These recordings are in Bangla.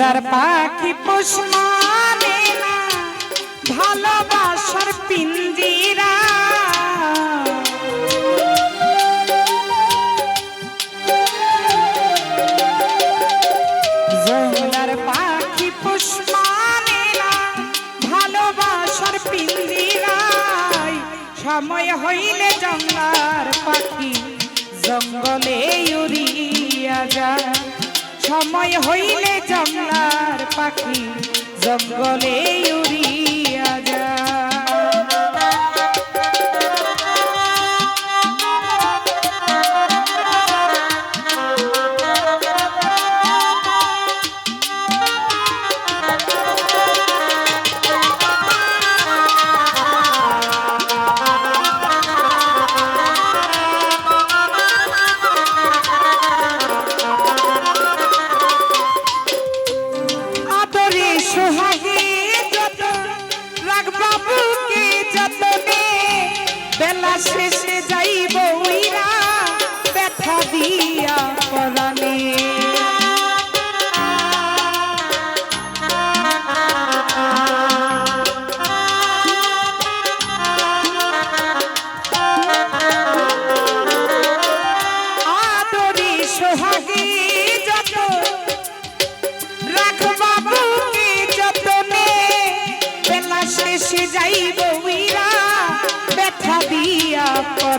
জংলার পাখি পোষ না, ভালোবাসার পিঞ্জিরা জংলার পাখি পোষ না, ভালোবাসার পিঞ্জিরায় সময় হইলে জংলার পাখি জঙ্গলে উড়িয়া যায়। সময় হইলে জঙ্গলার পাখি জঙ্গলে উড়িয়া যায়।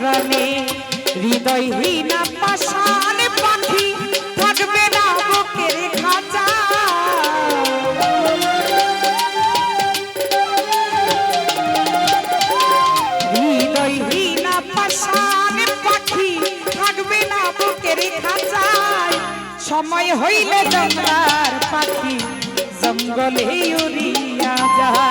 পরনে হৃদয়হীনা পাষাণ পাখি থাকবে না বুকের খাঁচা। হৃদয়হীনা পাষাণ পাখি থাকবে না বুকের খাঁচায়। সময় হইলে জঙ্গলার পাখি জঙ্গলে উড়িয়া যায়।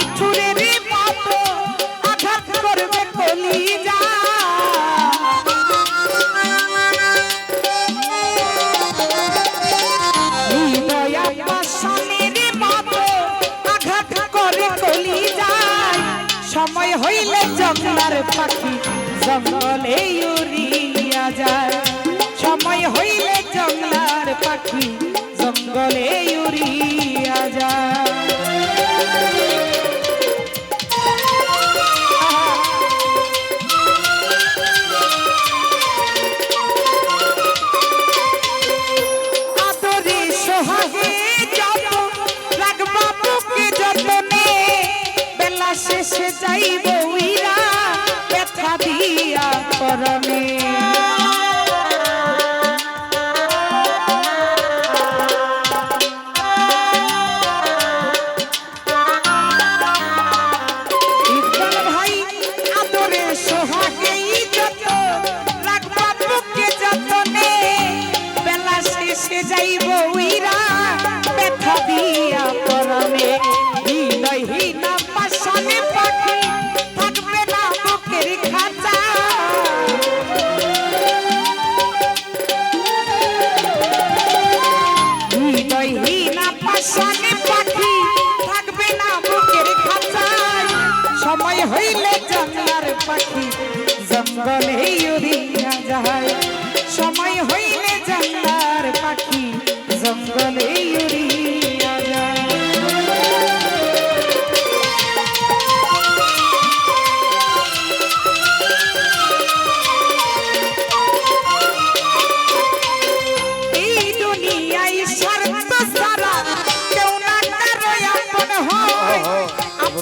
জঙ্গলে উড়িয়া যায়। সময় হইলে জঙ্গলার পাখি জঙ্গলে উড়িয়া যায়। শেষে যাইব উইরা। ব্যথা দিয়া করনে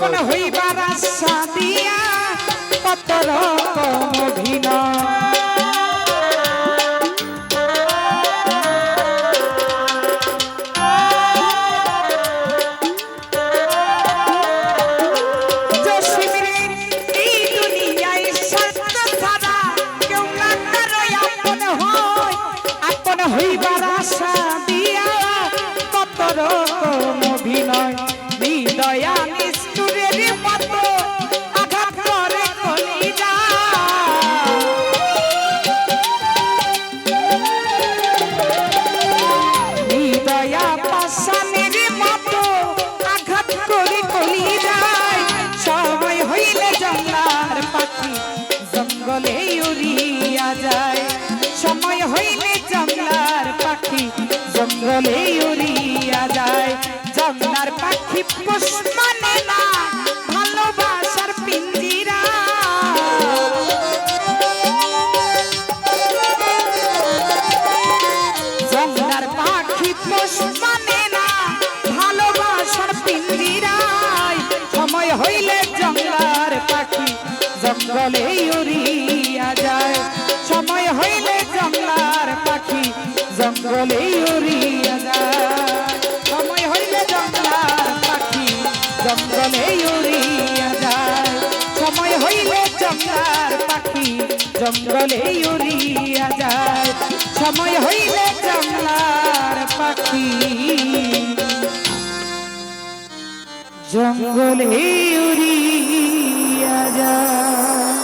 মন হইবার সাদিয়া কত রকম অভিনয়। ভ্রমে উড়িয়া যায়। জমদার পাখি পো চলে উড়িয়া যায়। সময় হইলে জঙ্গলার পাখি। জঙ্গলে উড়িয়া যায়।